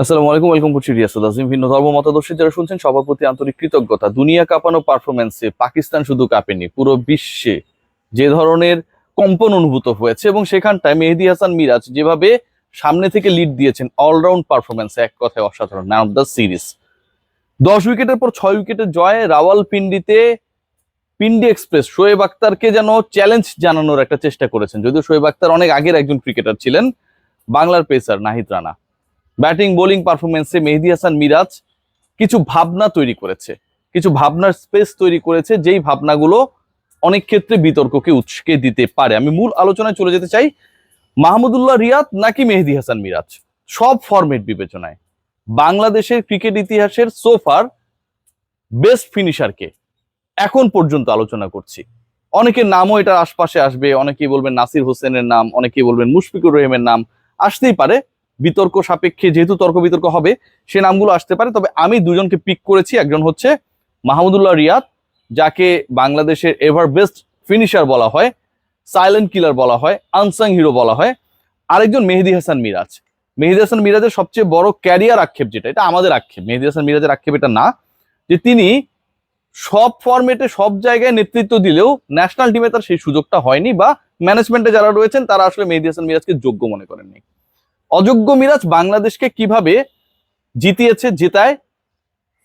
আসসালামু আলাইকুম, ওয়েলকাম করছি রিয়াসুল আজিম ভিন্ন ধর্ম, মতাদর্শী যারা শুনছেন, সবার প্রতি আন্তরিক কৃতজ্ঞতা। দুনিয়া কাঁপানো পারফরমেন্সে পাকিস্তান শুধু কাঁপেনি, পুরো বিশ্বে যে ধরনের কম্পন অনুভূত হয়েছে এবং সেখানটায় মেহেদি হাসান মিরাজ যেভাবে সামনে থেকে লিড দিয়েছেন অলরাউন্ড পারফরমেন্সে এক কথায় অসাধারণ। ম্যান অফ দ্য সিরিজ দশ উইকেটের পর ছয় উইকেটের জয়ে রাওয়াল পিন্ডিতে পিন্ডি এক্সপ্রেস, শোয়েব আক্তারকে যেন চ্যালেঞ্জ জানানোর একটা চেষ্টা করেছেন। যদিও শোয়েব আক্তার অনেক আগের একজন ক্রিকেটার ছিলেন, বাংলার pacer Nahid Rana. Batting, bowling পারফরমেন্সে Mehedi Hasan Miraz কিছু ভাবনা তৈরি করেছে। কিছু ভাবনার স্পেস তৈরি করেছে, যেই ভাবনাগুলো অনেক ক্ষেত্রে বিতর্ককে উৎসকে দিতে পারে। আমি মূল আলোচনায় চলে যেতে চাই, মাহমুদুল্লাহ রিয়াদ নাকি মেহেদি হাসান মিরাজ? সব ফরম্যাট বিবেচনায়। বাংলাদেশের ক্রিকেট ইতিহাসের সোফার বেস্ট ফিনিশারকে এখন পর্যন্ত আলোচনা করছি। অনেকের নামও এটার আশপাশে আসবে, অনেকেই বলবেন নাসির হোসেনের নাম, অনেকেই বলবেন মুশফিকুর রহিমের নাম, আসতেই পারে। বিতর্ক সাপেক্ষে যেহেতু তর্ক বিতর্ক হবে, সে নামগুলো আসতে পারে। তবে আমি দুজনকে পিক করেছি। একজন হচ্ছে মাহমুদুল্লাহ রিয়াদ, যাকে বাংলাদেশের এভার বেস্ট ফিনিশার বলা হয় সাইলেন্ট কিলার বলা হয় আনসাং হিরো বলা হয়। আরেকজন মেহেদি হাসান মিরাজ। মেহেদি হাসান মিরাজের সবচেয়ে বড় ক্যারিয়ার আক্ষেপ যেটা, এটা আমাদের আক্ষেপ। মেহেদি হাসান মিরাজের আক্ষেপ এটা না, যে তিনি সব ফরম্যাটে সব জায়গায় নেতৃত্ব দিলেও ন্যাশনাল টিমে তার সেই সুযোগটা হয়নি বা ম্যানেজমেন্টে যারা রয়েছেন, তারা আসলে মেহেদি হাসান মিরাজকে যোগ্য মনে করেননি। অযোগ্য মিরাজ বাংলাদেশকে কীভাবে জিতিয়েছে জেতায়?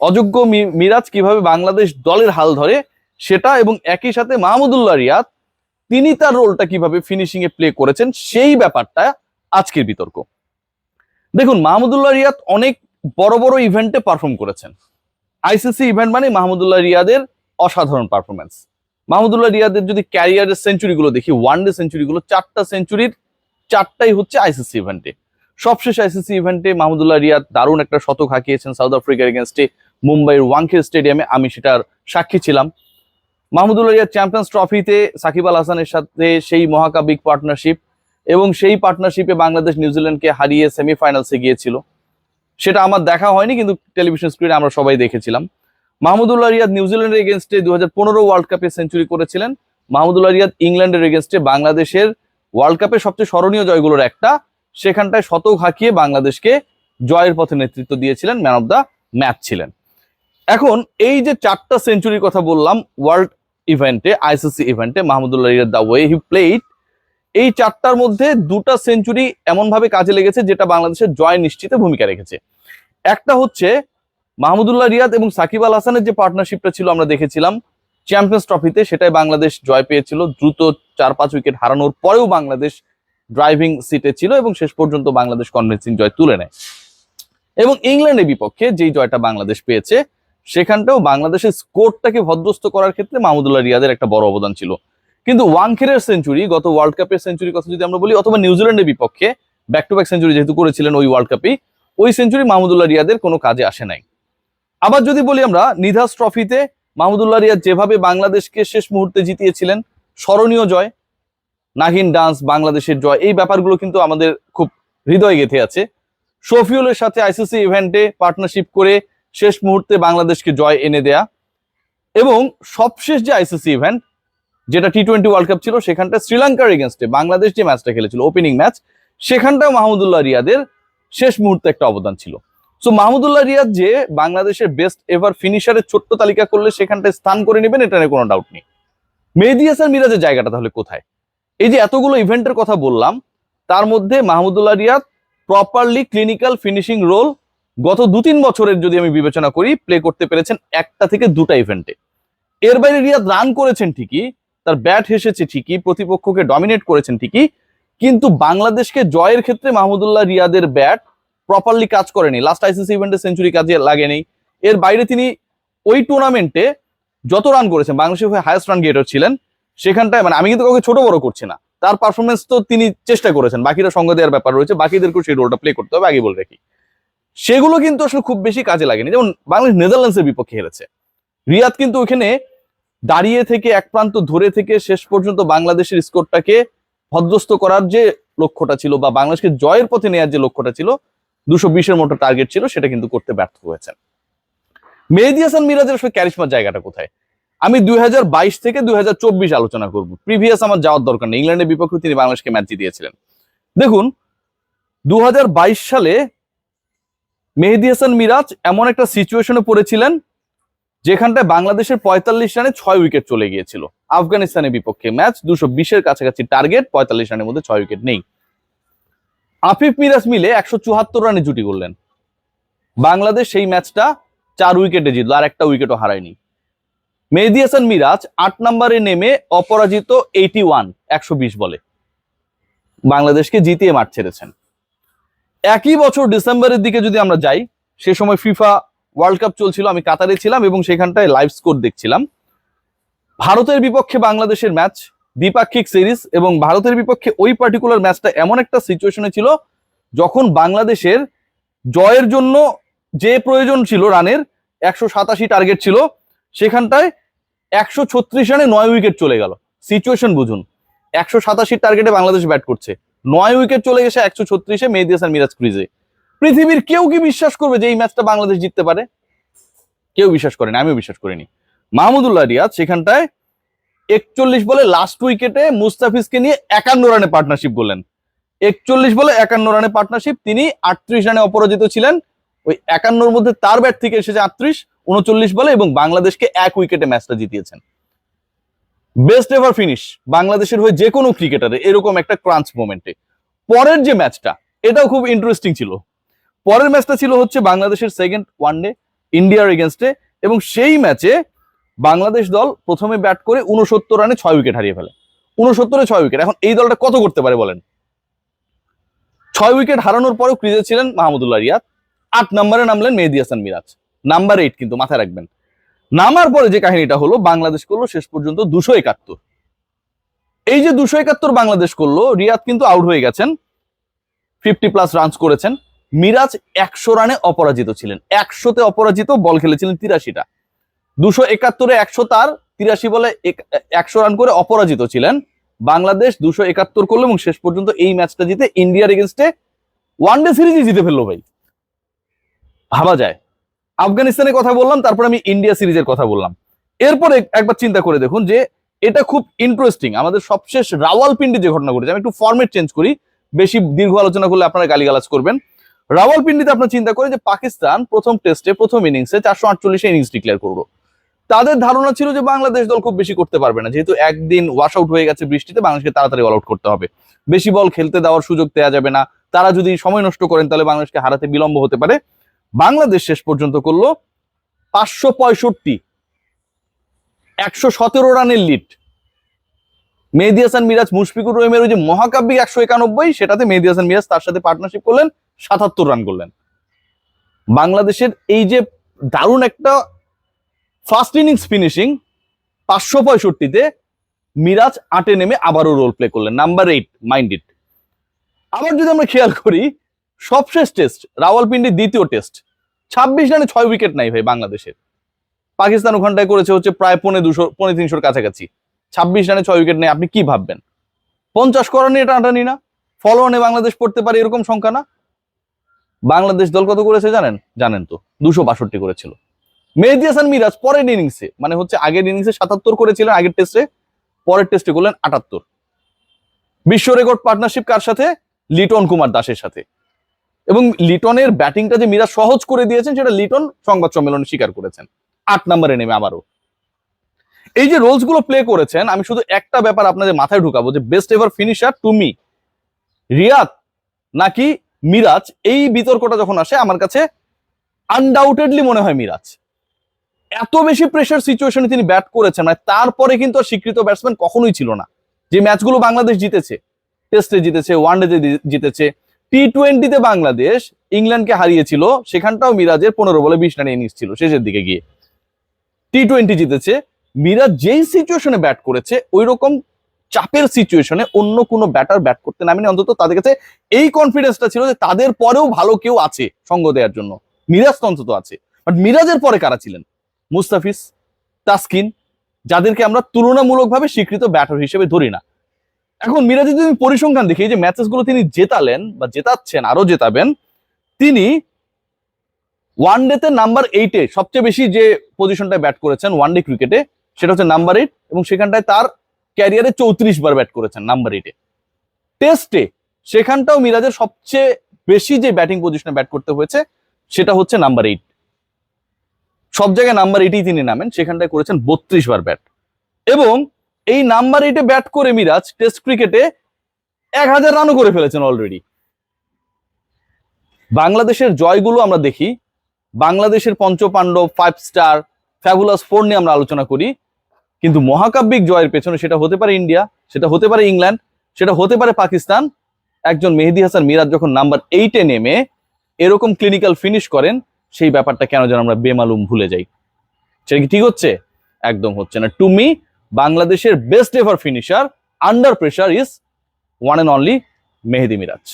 অযোগ্য মিরাজ কীভাবে বাংলাদেশ দলের হাল ধরে সেটা এবং একই সাথে মাহমুদুল্লাহ রিয়াদ, তিনি তার রোলটা কীভাবে ফিনিশিং এ প্লে করেছেন সেই ব্যাপারটা আজকের বিতর্ক। দেখুন, মাহমুদুল্লাহ রিয়াদ অনেক বড় বড় ইভেন্টে পারফর্ম করেছেন। আইসিসি ইভেন্ট মানে মাহমুদুল্লাহ রিয়াদের অসাধারণ পারফরমেন্স মাহমুদুল্লাহ রিয়াদের যদি ক্যারিয়ারের সেঞ্চুরিগুলো দেখি ওয়ান ডে সেঞ্চুরিগুলো চারটা সেঞ্চুরির চারটাই হচ্ছে আইসিসি ইভেন্টে সবশেষ আইসিসি ইভেন্টে মাহমুদুল্লাহ রিয়াদ দারুণ একটা শতক হাঁকিয়েছেন সাউথ আফ্রিকার এগেনস্টে মুম্বাইয়ের ওয়াংখেড় স্টেডিয়ামে। আমি সেটার সাক্ষী ছিলাম। মাহমুদুল্লাহ রিয়াদ চ্যাম্পিয়ন্স ট্রফিতে সাকিব আল হাসানের সাথে সেই মহাকাব্যিক পার্টনারশিপ এবং সেই পার্টনারশিপে বাংলাদেশ নিউজিল্যান্ডকে হারিয়ে সেমিফাইনালসে গিয়েছিল। সেটা আমার দেখা হয়নি, কিন্তু টেলিভিশন স্ক্রিনে আমরা সবাই দেখেছিলাম। মাহমুদুল্লাহ রিয়াদ নিউজিল্যান্ডের এগেনস্টে দু হাজার পনেরো ওয়ার্ল্ড কাপে সেঞ্চুরি করেছিলেন। মাহমুদুল্লাহ রিয়াদ ইংল্যান্ডের এগেনস্টে বাংলাদেশের ওয়ার্ল্ড কাপের সবচেয়ে স্মরণীয় জয়গুলোর একটা সেখানটায় শতক হাঁকিয়ে বাংলাদেশকে জয়ের পথে নেতৃত্ব দিয়েছিলেন ম্যান অফ দ্য ম্যাচ ছিলেন। এখন এই যে চারটা সেঞ্চুরির কথা বললাম, ওয়ার্ল্ড ইভেন্টে, আইসিসি ইভেন্টে, Mahmudullah the way he played এই চারটার মধ্যে দুটা সেঞ্চুরি এমনভাবে কাজে লেগেছে যেটা বাংলাদেশের জয় নিশ্চিতে ভূমিকা রেখেছে। একটা হচ্ছে মাহমুদুল্লাহ রিয়াদ এবং সাকিব আল হাসানের যে পার্টনারশিপটা ছিল আমরা দেখেছিলাম চ্যাম্পিয়ন্স ট্রফিতে সেটাই বাংলাদেশ জয় পেয়েছিল, দ্রুত চার পাঁচ উইকেট হারানোর পরেও বাংলাদেশ ড্রাইভিং সিটে ছিল এবং শেষ পর্যন্ত বাংলাদেশ কনভিন্সিং জয় তুলে নেয়। এবং ইংল্যান্ডের বিপক্ষে যেই জয়টা বাংলাদেশ পেয়েছে, সেখানটাও বাংলাদেশের স্কোরটাকে ভদ্রস্ত করার ক্ষেত্রে মাহমুদুল্লাহ রিয়াদের একটা বড় অবদান ছিল। কিন্তু ওয়াংখেরের সেঞ্চুরি, গত ওয়ার্ল্ড কাপের সেঞ্চুরির কথা যদি আমরা বলি, অথবা নিউজিল্যান্ডের বিপক্ষে ব্যাক টু ব্যাক সেঞ্চুরি যেহেতু করেছিলেন ওই ওয়ার্ল্ড কাপেই ওই সেঞ্চুরি মাহমুদুল্লাহ রিয়াদের কোনো কাজে আসে নাই। আবার যদি বলি আমরা, নিধাস ট্রফিতে মাহমুদুল্লাহ রিয়াদ যেভাবে বাংলাদেশকে শেষ মুহূর্তে জিতিয়েছিলেন, স্মরণীয় জয় নাগিন ডান্স, বাংলাদেশের জয়, এই ব্যাপারগুলো কিন্তু আমাদের খুব হৃদয় গেঁথে আছে। শফিউলের সাথে আইসিসি ইভেন্টে পার্টনারশিপ করে শেষ মুহূর্তে বাংলাদেশকে জয় এনে দেয়া। এবং সবশেষ যে আইসিসি ইভেন্ট যেটা টি টোয়েন্টি ওয়ার্ল্ড কাপ ছিল, সেখানটা শ্রীলঙ্কার এগেনস্টে বাংলাদেশ যে ম্যাচটা খেলেছিল ওপেনিং ম্যাচ সেখানটাও মাহমুদুল্লাহ রিয়াদের শেষ মুহূর্তে একটা অবদান ছিল। সো মাহমুদুল্লাহ রিয়াদ যে বাংলাদেশের বেস্ট এভার ফিনিশারের ছোট্ট তালিকা করলে সেখানটায় স্থান করে নেবেন, এটা নিয়ে কোনো ডাউট নেই। মেহেদি মিরাজের জায়গাটা তাহলে কোথায়? এই যে এতগুলো ইভেন্টের কথা বললাম, তার মধ্যে Mahmudullah Riyad properly clinical finishing role গত দু তিন বছরের যদি আমি বিবেচনা করি প্লে করতে পেরেছেন একটা থেকে দুটা ইভেন্টে এর বাইরে রিয়াদ রান করেছেন ঠিকই, তার ব্যাট হেসেছে ঠিকই, প্রতিপক্ষকে ডমিনেট করেছেন ঠিকই, কিন্তু বাংলাদেশকে জয়ের ক্ষেত্রে মাহমুদুল্লাহ রিয়াদের ব্যাট প্রপারলি কাজ করেনি। লাস্ট আইসিসি ইভেন্টে সেঞ্চুরি কাজে লাগেনি এর বাইরে তিনি ওই টুর্নামেন্টে যত রান করেছেন, বাংলাদেশের হয়ে হায়েস্ট রান গেটার ছিলেন সেখানটায় মানে আমি কিন্তু কাউকে ছোট বড় করছি না। তার পারফরমেন্স তো তিনি চেষ্টা করেছেন। বাকিরা সঙ্গ দেওয়ার ব্যাপার রয়েছে। বাকিদেরকেও সেই রোলটা প্লে করতে হবে, আগে বলে রাখি। সেগুলো কিন্তু আসলে খুব বেশি কাজে লাগেনি। যেমন বাংলাদেশ নেদারল্যান্ডসের বিপক্ষে হেরেছে। রিয়াদ কিন্তু ওখানে দাঁড়িয়ে থেকে এক প্রান্ত ধরে থেকে শেষ পর্যন্ত বাংলাদেশের স্কোরটাকে ভদ্রস্ত করার যে লক্ষ্যটা ছিল বা বাংলাদেশকে জয়ের পথে নেওয়ার যে লক্ষ্যটা ছিল, দুশো বিশের মতো টার্গেট ছিল, সেটা কিন্তু করতে ব্যর্থ হয়েছেন। মেহেদি হাসান মিরাজের আসলে ক্যারিশমার জায়গাটা কোথায়? আমি দুই হাজার বাইশ থেকে দুই হাজার চব্বিশ আলোচনা করব। প্রিভিয়াস আমার যাওয়ার দরকার নেই। ইংল্যান্ডের বিপক্ষে তিনি বাংলাদেশকে ম্যাচ জিতিয়েছিলেন দেখুন দু হাজার বাইশ সালে মেহেদি হাসান মিরাজ এমন একটা সিচুয়েশনে পড়েছিলেন, যেখানটায় বাংলাদেশের পঁয়তাল্লিশ রানে ছয় উইকেট চলে গিয়েছিল। আফগানিস্তানের বিপক্ষে ম্যাচ দুশো বিশের কাছাকাছি টার্গেট পঁয়তাল্লিশ রানের মধ্যে ছয় উইকেট নেই। আফিফ মিরাজ মিলে একশো চুয়াত্তর রানে জুটি করলেন। বাংলাদেশ সেই ম্যাচটা চার উইকেটে জিতলো, আর একটা উইকেটও হারায়নি। মেহেদি হাসান মিরাজ আট নম্বরে নেমে অপরাজিত এইটি ওয়ান একশো বিশ বলে। বাংলাদেশকে জিতিয়ে মাঠ ছেড়েছেন। একই বছর ডিসেম্বরের দিকে যদি আমরা যাই, সে সময় ফিফা ওয়ার্ল্ড কাপ চলছিল, আমি কাতারে ছিলাম এবং সেখানটায় লাইভ স্কোর দেখছিলাম। ভারতের বিপক্ষে বাংলাদেশের ম্যাচ, দ্বিপাক্ষিক সিরিজ এবং ভারতের বিপক্ষে ওই পার্টিকুলার ম্যাচটা এমন একটা সিচুয়েশনে ছিল, যখন বাংলাদেশের জয়ের জন্য যে প্রয়োজন ছিল রানের, একশো সাতাশি টার্গেট ছিল সেখানটায় একশো ছত্রিশ রানে নয় উইকেট চলে গেল। সিচুয়েশন বুঝুন। একশো সাতাশি টার্গেটে বাংলাদেশ ব্যাট করছে। নয় উইকেট চলে গেছে একশো ছত্রিশে মেহেদি হাসান মিরাজ ক্রিজে। পৃথিবীর কেউ কি বিশ্বাস করবে যে এই ম্যাচটা বাংলাদেশ জিততে পারে? কেউ বিশ্বাস করেনি, আমিও বিশ্বাস করিনি। মাহমুদুল্লাহ রিয়াদ সেখানটায় একচল্লিশ বলে লাস্ট উইকেটে মুস্তাফিজকে নিয়ে একান্ন রানে পার্টনারশিপ করলেন একচল্লিশ বলে একান্ন রানে পার্টনারশিপ তিনি আটত্রিশ রানে অপরাজিত ছিলেন। ওই একান্নর মধ্যে তার ব্যাট থেকে এসেছে আটত্রিশ। উনচল্লিশ বলে এবং বাংলাদেশকে এক উইকেটে ম্যাচটা জিতিয়েছেন। বেস্ট এভার ফিনিশ, বাংলাদেশের হয়ে যে কোনো ক্রিকেটারে এরকম একটা ক্রাঞ্চ মোমেন্টে। পরের যে ম্যাচটা, এটাও খুব ইন্টারেস্টিং ছিল। পরের ম্যাচটা ছিল হচ্ছে বাংলাদেশের সেকেন্ড ওয়ানডে ইন্ডিয়ার এগেনস্টে এবং সেই ম্যাচে বাংলাদেশ দল প্রথমে ব্যাট করে উনসত্তর রানে ছয় উইকেট হারিয়ে ফেলে। উনসত্তরে ছয় উইকেট, এখন এই দলটা কত করতে পারে বলেন? ছয় উইকেট হারানোর পরেও ক্রিজে ছিলেন মাহমুদুল্লাহ রিয়াদ, আট নম্বরে নামলেন মেহেদি হাসান মিরাজ। নাম্বার এইট কিন্তু মাথায় রাখবেন। নামার পরে যে কাহিনীটা হলো, বাংলাদেশ করল শেষ পর্যন্ত দুশো একাত্তর। এই যে দুশো একাত্তর বাংলাদেশ করল, রিয়াদ কিন্তু আউট হয়ে গেছেন। ফিফটি প্লাস রানস করেছেন। মিরাজ একশো রানে অপরাজিত ছিলেন। একশোতে অপরাজিত বল খেলেছিলেন তিরাশিটা। দুশো একাত্তরে একশো তার, তিরাশি বলে এক- একশো রান করে অপরাজিত ছিলেন। বাংলাদেশ দুশো একাত্তর করল এবং শেষ পর্যন্ত এই ম্যাচটা জিতে ইন্ডিয়ার এগেনস্টে ওয়ান ডে সিরিজই জিতে ফেলল ভাই। ভাবা যায়। আফগানিস্তানের কথা বললাম, তারপর আমি ইন্ডিয়া সিরিজের কথা বললাম। এরপরে একবার চিন্তা করে দেখুন যে এটা খুব ইন্টারেস্টিং আমাদের সবশেষ রাওয়ালপিন্ডি যে ঘটনা ঘটেছে, আমি একটু ফরম্যাট চেঞ্জ করি, বেশি দীর্ঘ আলোচনা করলে আপনারা গালিগালাজ করবেন। রাওয়ালপিন্ডিতে আপনার চিন্তা করে যে পাকিস্তান প্রথম টেস্টে প্রথম ইনিংসে চারশো আটচল্লিশে ইনিংস ডিক্লেয়ার করল। তাদের ধারণা ছিল যে বাংলাদেশ দল খুব বেশি করতে পারবে না, যেহেতু একদিন ওয়াশ আউট হয়ে গেছে বৃষ্টিতে, বাংলাদেশকে তাড়াতাড়ি অল আউট করতে হবে। বেশি বল খেলতে দেওয়ার সুযোগ দেওয়া যাবে না, তারা যদি সময় নষ্ট করেন, তাহলে বাংলাদেশকে হারাতে বিলম্ব হতে পারে। বাংলাদেশ শেষ পর্যন্ত করল পাঁচশো পঁয়ষট্টি, একশো সতেরো রানের লিড মেহেদি হাসান মিরাজ, মুশফিকুর রহিমের ওই যে মহাকাব্যিক একশো একানব্বই, সেটাতে মেহেদি হাসান মিরাজ তার সাথে পার্টনারশিপ করলেন, সাতাত্তর রান করলেন। বাংলাদেশের এই যে দারুণ একটা ফার্স্ট ইনিংস ফিনিশিং পাঁচশো পঁয়ষট্টিতে মিরাজ আটে নেমে আবারও রোল প্লে করলেন। নাম্বার এইট মাইন্ড ইট আবার যদি আমরা খেয়াল করি সবশেষ টেস্ট রাওয়ালপিন্ডির দ্বিতীয় টেস্ট ছাব্বিশ রানে ছয় উইকেট নাই ভাই বাংলাদেশের। পাকিস্তান ওখানটায় করেছে হচ্ছে প্রায় পৌনে দুশো, পৌনে তিনশোর কাছাকাছি। ছাব্বিশ রানে ছয় উইকেট নেই, আপনি কি ভাববেন? পঞ্চাশ করা নিয়ে টানাটানি না? ফলোয়ানে বাংলাদেশ পড়তে পারে এরকম সংখ্যা না? বাংলাদেশ দল কত করেছে জানেন? জানেন তো, দুশো বাষট্টি করেছিল। মেহেদি হাসান মিরাজ পরের ইনিংসে মানে হচ্ছে আগের ইনিংসে সাতাত্তর করেছিলেন, আগের টেস্টে পরের টেস্টে করলেন আটাত্তর। বিশ্ব রেকর্ড পার্টনারশিপ কার সাথে? লিটন কুমার দাসের সাথে। এবং লিটনের ব্যাটিংটা যে মিরাজ সহজ করে দিয়েছেন, সেটা লিটন সংবাদ সম্মেলনে স্বীকার করেছেন। আট নম্বরে নেমে আবারও। এই যে রোলসগুলো প্লে করেছেন, আমি শুধু একটা ব্যাপার আপনাদের মাথায় ঢুকাবো যে best ever finisher to me Riyad নাকি মিরাজ? এই বিতর্কটা যখন আসে, আমার কাছে আনডাউটেডলি মনে হয় মিরাজ। এত বেশি প্রেশার সিচুয়েশনে তিনি ব্যাট করেছেন মানে তারপরে কিন্তু স্বীকৃত ব্যাটসম্যান কখনোই ছিল না। যে ম্যাচগুলো বাংলাদেশ জিতেছে টেস্টে জিতেছে ওয়ানডেতে জিতেছে টি টোয়েন্টিতে বাংলাদেশ ইংল্যান্ডকে হারিয়েছিল, সেখানটাও মিরাজের পনেরো বলে বিশ রানে ইনিংস ছিল, শেষের দিকে গিয়ে। টি টোয়েন্টি জিতেছে, মিরাজ যেই সিচুয়েশনে ব্যাট করেছে ওই রকম চাপের সিচুয়েশনে অন্য কোনো ব্যাটার ব্যাট করতে নামেনি, অন্তত তাদের কাছে এই কনফিডেন্সটা ছিল যে তাদের পরেও ভালো কেউ আছে সঙ্গ দেওয়ার জন্য। মিরাজ তো অন্তত আছে। বাট মিরাজের পরে কারা ছিলেন? মুস্তাফিজ, তাসকিন, যাদেরকে আমরা তুলনামূলকভাবে স্বীকৃত ব্যাটার হিসেবে ধরি না। এখন মিরাজের যদি পরিসংখ্যান দেখি যে ম্যাচেসগুলো তিনি জেতালেন বা জেতাচ্ছেন, আরও জেতাবেন, তিনি ওয়ান ডেতে নাম্বার এইটে সবচেয়ে বেশি যে পজিশনটায় ব্যাট করেছেন ওয়ান ডে ক্রিকেটে সেটা হচ্ছে নাম্বার এইট এবং সেখানটায় তার ক্যারিয়ারে চৌত্রিশ বার ব্যাট করেছেন নাম্বার এইটে টেস্টে সেখানটাও মিরাজের সবচেয়ে বেশি যে ব্যাটিং পজিশনে ব্যাট করতে হয়েছে, সেটা হচ্ছে নাম্বার এইট সব জায়গায় নাম্বার এইটেই তিনি নামেন, সেখানটায় করেছেন বত্রিশ বার ব্যাট এবং এই নাম্বার এইটে ব্যাট করে মিরাজ টেস্ট ক্রিকেটে এক হাজার রানও করে ফেলেছেন অলরেডি বাংলাদেশের জয়গুলো আমরা দেখি। বাংলাদেশের পঞ্চপাণ্ডব ফাইভ স্টার ফ্যাবুলাস ফোর নিয়ে আমরা আলোচনা করি। কিন্তু মহাকাব্যিক জয়ের পেছনে সেটা হতে পারে ইন্ডিয়া সেটা হতে পারে ইংল্যান্ড সেটা হতে পারে পাকিস্তান। একজন মেহেদি হাসান মিরাজ যখন নাম্বার এইটে নেমে এরকম ক্লিনিক্যাল ফিনিশ করেন, সেই ব্যাপারটা কেন যেন আমরা বেমালুম ভুলে যাই। সেটা কি ঠিক হচ্ছে? একদম হচ্ছে না। টু মি বাংলাদেশের best ever finisher under pressure is one and only Mehedi Miraz.